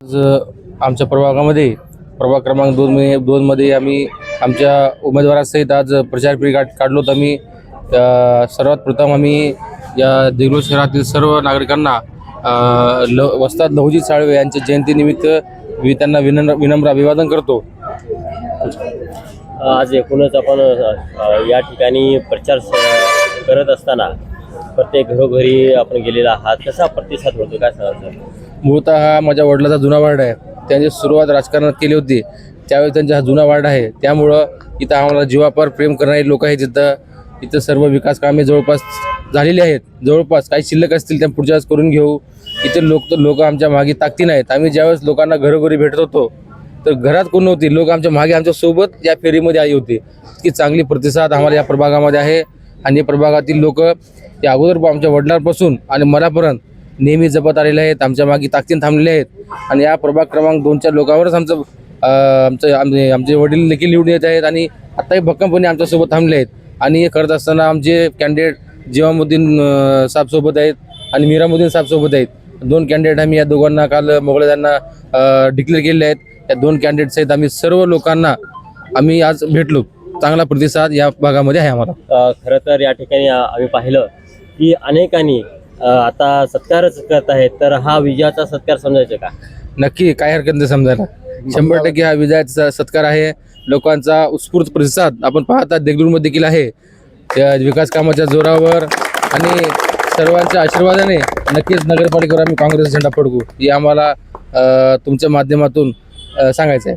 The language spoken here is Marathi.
आज आमच्या प्रभागामध्ये प्रभाग क्रमांक दोन मे दोनमध्ये आम्ही आमच्या उमेदवारासहित आज प्रचार फेरी काढ काढलो होतो आम्ही. सर्वात प्रथम आम्ही या देगलूर शहरातील सर्व नागरिकांना ल वस्ताद लहुजी साळवे यांच्या जयंतीनिमित्त मी त्यांना विनम्र विनम्र अभिवादन करतो. आज एकूणच आपण या ठिकाणी प्रचार करत असताना प्रत्येक घरोघरी आपण गेलेला आहात. कसा प्रतिसाद होतो काय सांगाल सर? मूळतः हा माझ्या वडिलाचा जुना वार्ड आहे. त्यांची सुरुवात राजकारणात केली होती. त्यावेळी त्यांचा हा जुना वार्ड आहे. त्यामुळं इथं आम्हाला जीवापार प्रेम करणारे लोक आहेत जिथं इथं सर्व विकास कामे जवळपास झालेली आहेत. जवळपास काही शिल्लक असतील त्या पुढच्या वेळेस करून घेऊ. इथे लोक तर लोक आमच्या मागे ताकती नाहीत आम्ही ज्यावेळेस लोकांना घरोघरी भेटत होतो तर घरात कोण नव्हती? लोक आमच्या मागे आमच्यासोबत या फेरीमध्ये आली होती. की चांगली प्रतिसाद आम्हाला या प्रभागामध्ये आहे. आणि या प्रभागातील लोक या अगोदर आमच्या वडिलांपासून आणि मलापर्यंत नेहमी जपत आलेले आहेत आमच्या मागे ताकदीन थांबलेले आहेत. आणि या प्रभाग क्रमांक दोनच्या लोकांवरच आमचं आमचं आमचे आमचे वडील देखील निवडून येत आहेत आणि आत्ताही भक्कमपणे आमच्यासोबत थांबले आहेत. आणि हे करत असताना आमचे कॅन्डिडेट जीवामुद्दीन साहेबसोबत आहेत आणि मीरामुद्दीन साहेबसोबत आहेत. दोन कॅन्डिडेट आम्ही या दोघांना काल मोगळ्यांना डिक्लेअर केलेले आहेत. या दोन कॅन्डिडेट सहित आम्ही सर्व लोकांना आम्ही आज भेटलो. चांगला प्रतिसाद या भागामध्ये आहे आम्हाला. खरं तर या ठिकाणी आम्ही पाहिलं की अनेकांनी आता सत्कारच करत आहेत तर हा विजयाचा सत्कार समजायचा का? नक्की काय हरकत नाही समजायला. शंभर टक्के हा विजयाचा सत्कार आहे. लोकांचा उत्स्फूर्त प्रतिसाद आपण पाहता देगलूरमध्ये देखील आहे. त्या विकास कामाच्या जोरावर आणि सर्वांच्या आशीर्वादाने नक्कीच नगरपालिकेवर आम्ही काँग्रेसचा झेंडा फडकू. हे आम्हाला तुमच्या माध्यमातून सांगायचं आहे